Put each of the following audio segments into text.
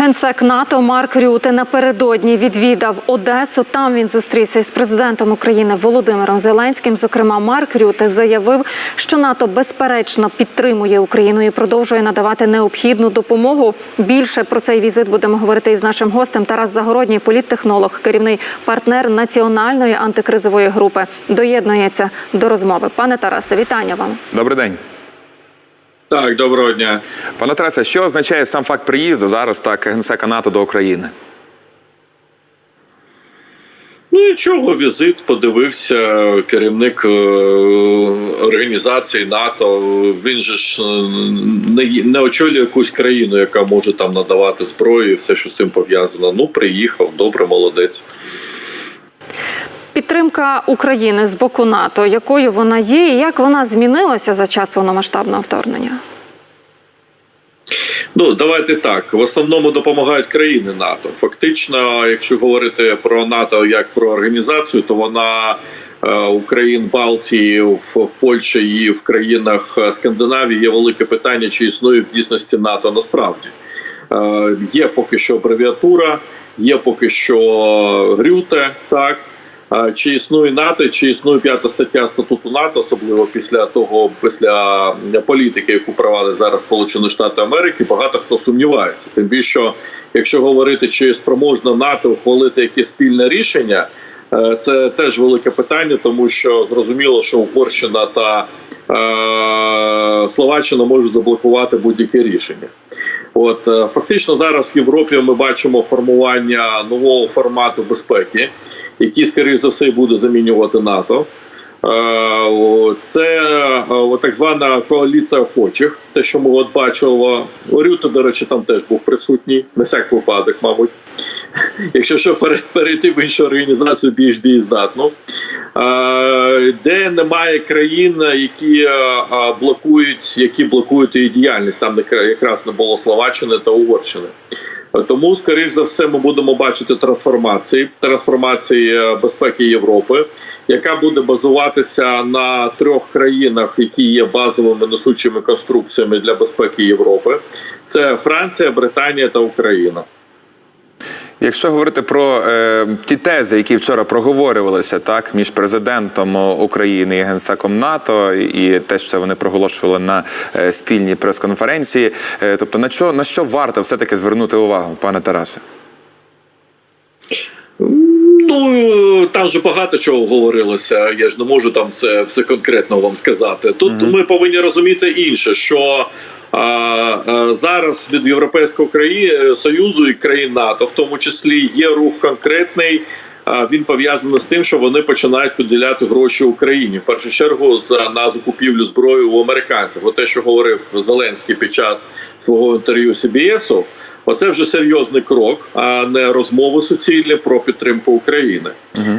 Генсек НАТО Марк Рюте напередодні відвідав Одесу. Там він зустрівся із президентом України Володимиром Зеленським. Зокрема, Марк Рюте заявив, що НАТО безперечно підтримує Україну і продовжує надавати необхідну допомогу. Більше про цей візит будемо говорити із нашим гостем. Тарас Загородній, політтехнолог, керівний партнер національної антикризової групи, доєднується до розмови. Пане Тарасе, вітання вам. Добрий день. Так, доброго дня. Пане Тарасе, що означає сам факт приїзду зараз так генсека НАТО до України? Ну нічого, візит подивився керівник е, організації НАТО. Він же ж е, не, не очолює якусь країну, яка може там надавати зброю, і все, що з цим пов'язано. Ну, приїхав, добре, молодець. Підтримка України з боку НАТО, якою вона є, і як вона змінилася за час повномасштабного вторгнення? Ну давайте так. В основному допомагають країни НАТО. Фактично, якщо говорити про НАТО як про організацію, то вона е, у країн Балтії, в, в Польщі і в країнах е, Скандинавії є велике питання, чи існує в дійсності НАТО насправді. Е, Є поки що абревіатура, є поки що Грюте, так. Чи існує НАТО, чи існує п'ята стаття статуту НАТО, особливо після того, після політики, яку провадить зараз Сполучені Штати Америки, багато хто сумнівається. Тим більше, якщо говорити, чи спроможна НАТО ухвалити якесь спільне рішення, це теж велике питання, тому що зрозуміло, що Угорщина та е, Словаччина можуть заблокувати будь-яке рішення. От е, фактично зараз в Європі ми бачимо формування нового формату безпеки, який, скоріш за все, буде замінювати НАТО. Е, Це е, так звана коаліція охочих. Те, що ми от бачили, Рюта, до речі, там теж був присутній, на всяк випадок, мабуть. Якщо що пере- перейти в іншу організацію більш дієздатну, Е, де немає країн, які блокують, які блокують її діяльність. Там якраз не було Словаччини та Угорщини. Тому, скоріш за все, ми будемо бачити трансформації, трансформації е, безпеки Європи, яка буде базуватися на трьох країнах, які є базовими несучими конструкціями для безпеки Європи. Це Франція, Британія та Україна. Якщо говорити про е, ті тези, які вчора проговорювалися так між президентом України і генсеком НАТО, і те, що вони проголошували на е, спільній прес-конференції, е, тобто на що на що варто все таки звернути увагу, пане Тарасе? Ну там же багато чого говорилося. Я ж не можу там все, все конкретно вам сказати. Тут ми повинні розуміти інше, що а, а, зараз від Європейського краї... союзу і країн НАТО, в тому числі, є рух конкретний. а, Він пов'язаний з тим, що вони починають виділяти гроші Україні в першу чергу за на закупівлю зброї у американців. О те, що говорив Зеленський під час свого інтерв'ю CBS, Оце вже серйозний крок, а не розмови суцільні про підтримку України.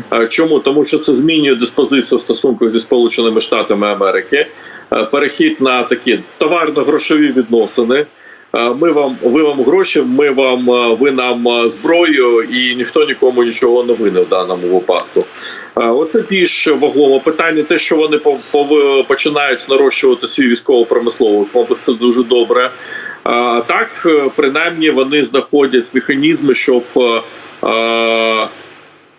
А Чому тому, що це змінює диспозицію в стосунках зі Сполученими Штатами Америки, Е, перехід на такі товарно-грошові відносини. Ми вам ви вам гроші, ми вам ви нам зброю, і ніхто нікому нічого не винен в даному випадку. Оце більш вагоме питання. Те, що вони починають нарощувати свій військово-промисловий комплекс, це дуже добре. Так, е, принаймні, вони знаходять механізми, щоб е, е,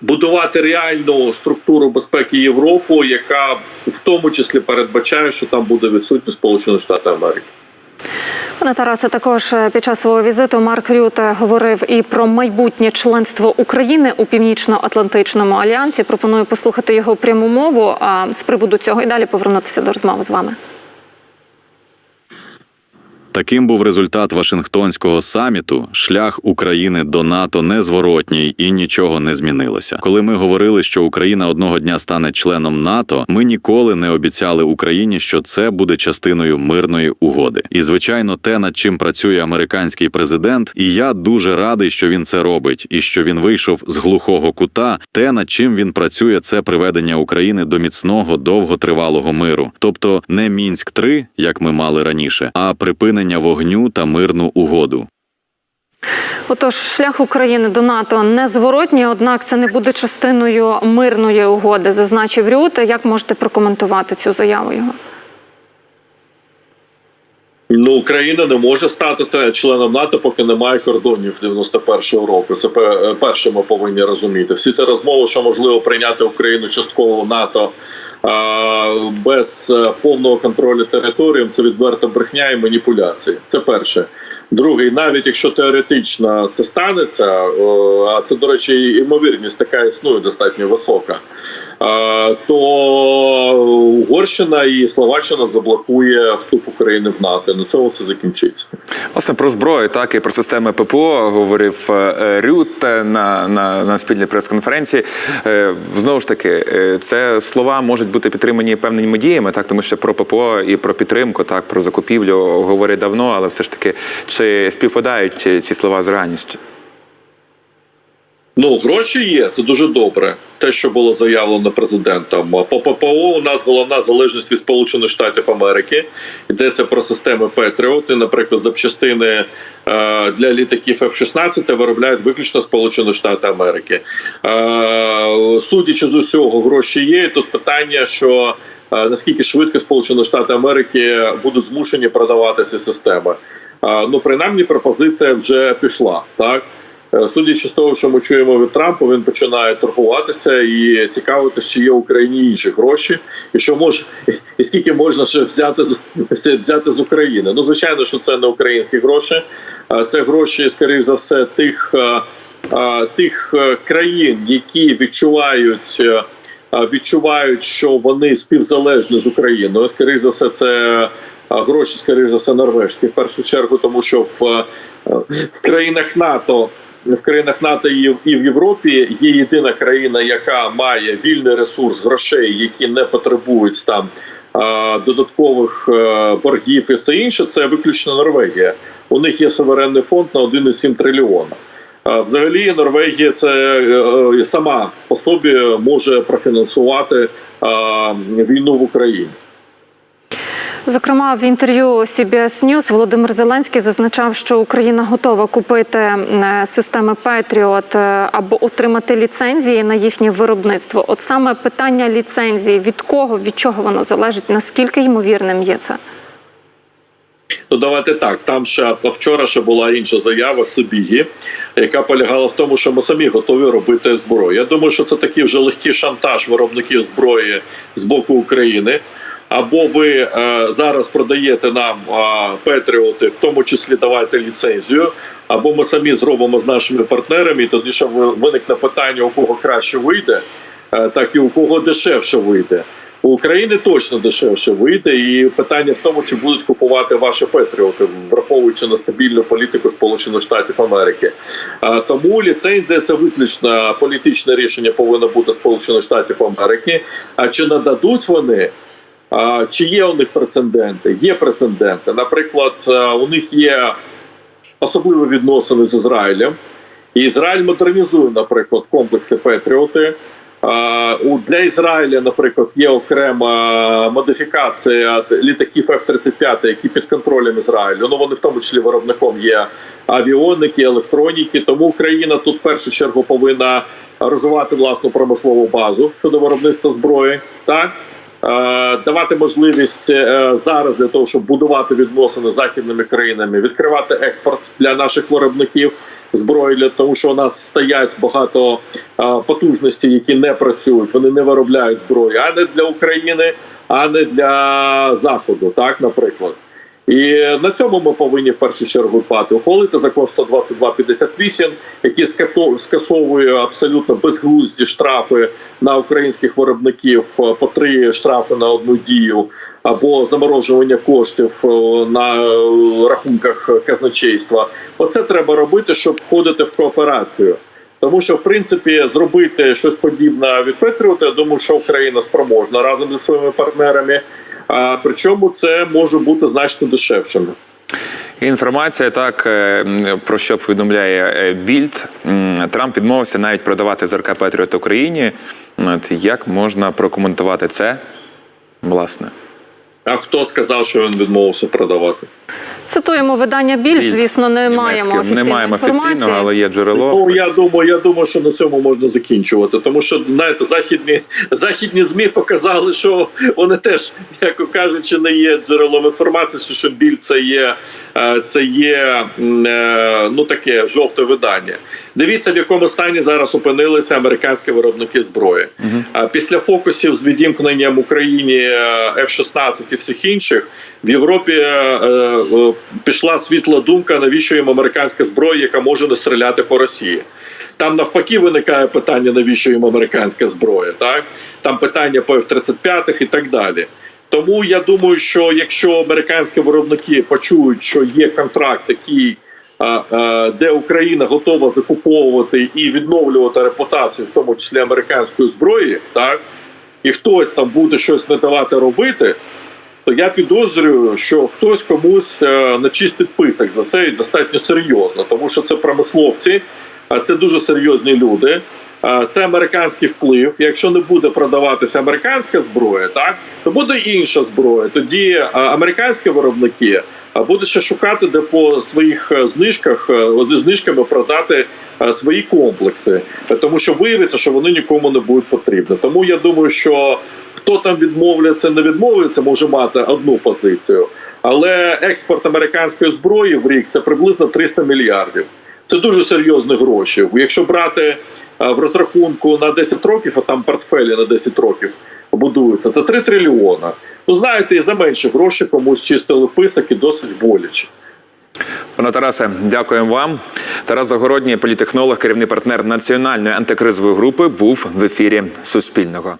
будувати реальну структуру безпеки Європи, яка в тому числі передбачає, що там буде відсутність Сполучених Штатів Америки. Пане Тарасе, також е, під час свого візиту Марк Рюте говорив і про майбутнє членство України у Північно-Атлантичному альянсі. Пропоную послухати його пряму мову з приводу цього і далі повернутися до розмови з вами. Таким був результат Вашингтонського саміту. Шлях України до НАТО незворотній і нічого не змінилося. Коли ми говорили, що Україна одного дня стане членом НАТО, ми ніколи не обіцяли Україні, що це буде частиною мирної угоди. І звичайно, те, над чим працює американський президент, і я дуже радий, що він це робить, і що він вийшов з глухого кута. Те, над чим він працює, це приведення України до міцного довготривалого миру, тобто не мінськ 3 як ми мали раніше, а припинення вогню та мирну угоду. Отож, шлях України до НАТО незворотній, однак це не буде частиною мирної угоди, зазначив Рюте. Як можете прокоментувати цю заяву його? Ну, Україна не може стати членом НАТО, поки немає кордонів 91-го року. Це пе- перше ми повинні розуміти. Всі ці розмови, що можливо прийняти Україну частково в НАТО без е, повного контролю території, це відверта брехня і маніпуляції. Це перше. Другий, навіть якщо теоретично це станеться, а це, до речі, ймовірність така існує достатньо висока, то Угорщина і Словаччина заблокує вступ України в НАТО. На цьому все закінчиться. Власне про зброю, так і про системи ППО говорив е, Рют е, на, на, на спільній прес-конференції. Е, Знову ж таки, е, це слова можуть бути підтримані певними діями, так тому що про ППО і про підтримку, так про закупівлю говорять давно, але все ж таки чи співпадають ці слова з реальністю? Ну, гроші є, це дуже добре. Те, що було заявлено президентом. По ППО у нас головна залежність від Сполучених Штатів Америки. Йдеться про системи Patriot. І, наприклад, запчастини е, для літаків F-16 виробляють виключно Сполучені Штати Америки. Е, судячи з усього, гроші є. І тут питання, що е, наскільки швидко Сполучені Штати Америки будуть змушені продавати ці системи. Ну, принаймні, пропозиція вже пішла, так. Е, Судячи з того, що ми чуємо від Трампа, він починає торгуватися і цікавитися, чи є в Україні інші гроші, і що може і скільки можна ще взяти з взяти з України. Ну звичайно, що це не українські гроші, це гроші, скоріш за все, тих, е, е, тих країн, які відчувають. Відчувають, що вони співзалежні з Україною. Скоріше за все, це гроші, скоріше за все, норвежські. В першу чергу, тому що в, е, в країнах НАТО в країнах НАТО і в- Європі є єдина країна, яка має вільний ресурс грошей, які не потребують там додаткових е, боргів і все інше. Це виключно Норвегія. У них є суверенний фонд на 1,7 трильйона. Взагалі, Норвегія це е, е, сама по собі може профінансувати війну в Україні. Зокрема, в інтерв'ю CBS News Володимир Зеленський зазначав, що Україна готова купити системи е, або отримати ліцензії на їхнє виробництво. От саме питання ліцензії від кого, від чого воно залежить, наскільки ймовірним є це? Ну, давайте так. Там ще вчора ще була інша заява Сибігі, яка полягала в тому, що ми самі готові робити зброю. Я думаю, що це такий вже легкий шантаж виробників зброї з боку України. Або ви е, зараз продаєте нам е, Петріоти, в тому числі давайте ліцензію, або ми самі зробимо з нашими партнерами, тоді що ви- виникне питання, у кого краще вийде, е, так і у кого дешевше вийде. У України точно дешевше вийде, і питання в тому, чи будуть купувати ваші Петріоти, враховуючи на стабільну політику Сполучених Штатів Америки. Тому ліцензія це виключно політичне рішення повинно бути Сполучених Штатів Америки. А чи нададуть вони? Чи є у них прецеденти? Є прецеденти. Наприклад, е, у них є особливі відносини з Ізраїлем. І Ізраїль модернізує, наприклад, комплекси Петріоти. Для Ізраїля, наприклад, є окрема модифікація літаків F-35, які під контролем Ізраїлю. Ну вони в тому числі виробником є авіоники, електроніки. Тому Україна тут в першу чергу повинна розвивати власну промислову базу щодо виробництва зброї. Так Е, давати можливість е, зараз для того, щоб будувати відносини з західними країнами, відкривати експорт для наших виробників зброї, для того, що у нас стоять багато е, потужностей, які не працюють, вони не виробляють зброю, а не для України, а не для заходу, так наприклад. І на цьому ми повинні в першу чергу дбати. Ухвалити закон 122.58, який скасовує абсолютно безглузді штрафи на українських виробників е, по три штрафи на одну дію, або заморожування коштів е, на е, рахунках казначейства. Оце треба робити, щоб входити в кооперацію. Тому що, в принципі, зробити щось подібне від Петріота, я думаю, що Україна спроможна разом зі своїми партнерами. Причому це може бути значно дешевшим. Інформація так е, про що повідомляє е, Більд. Трамп відмовився навіть продавати ЗРК Петріот Україні. Як можна прокоментувати це? Власне, А хто сказав, що він відмовився продавати? Цитуємо видання Більд. Більд Звісно, не маємо офіційної не маємо інформації. офіційного, але є джерело. Ну я думаю, я думаю, що на цьому можна закінчувати. Тому що знаєте, західні західні змі показали, що вони теж, як кажучи, не є джерелом інформації, що- що біль це є е, це є е, ну таке жовте видання. Дивіться, в якому стані зараз опинилися американські виробники зброї. А Після фокусів з відімкненням Україні е, F-16 і всіх інших в Європі е, е, пішла світла думка, навіщо їм американська зброя, яка може не стріляти по Росії. Там навпаки виникає питання, навіщо їм американська зброя. Так там питання по F-35 і так далі. Тому я думаю, що якщо американські виробники почують, що є контракт, який де Україна готова закуповувати і відновлювати репутацію, в тому числі американської зброї, так і хтось там буде щось не давати робити, то я підозрюю, що хтось комусь е, начистить писок за це і достатньо серйозно, тому що це промисловці, а це дуже серйозні люди. А Це американський вплив. Якщо не буде продаватися американська зброя, так то буде інша зброя. Тоді американські виробники будуть ще шукати, де по своїх е, знижках е, зі знижками продати е, свої комплекси, Е, тому що виявиться, що вони нікому не будуть потрібні. Тому я думаю, що хто там відмовляться, не відмовляться, може мати одну позицію. Але експорт американської зброї в рік це приблизно 300 мільярдів. Це дуже серйозні гроші. Якщо брати е, в розрахунку на 10 років, а там портфелі на 10 років будуються, це 3 трильйона. Ну знаєте, і за менші гроші комусь чистили писок і досить боляче. Пане Тарасе, дякуємо вам. Тарас Загородній, політехнолог, керівний партнер національної антикризової групи, був в ефірі Суспільного.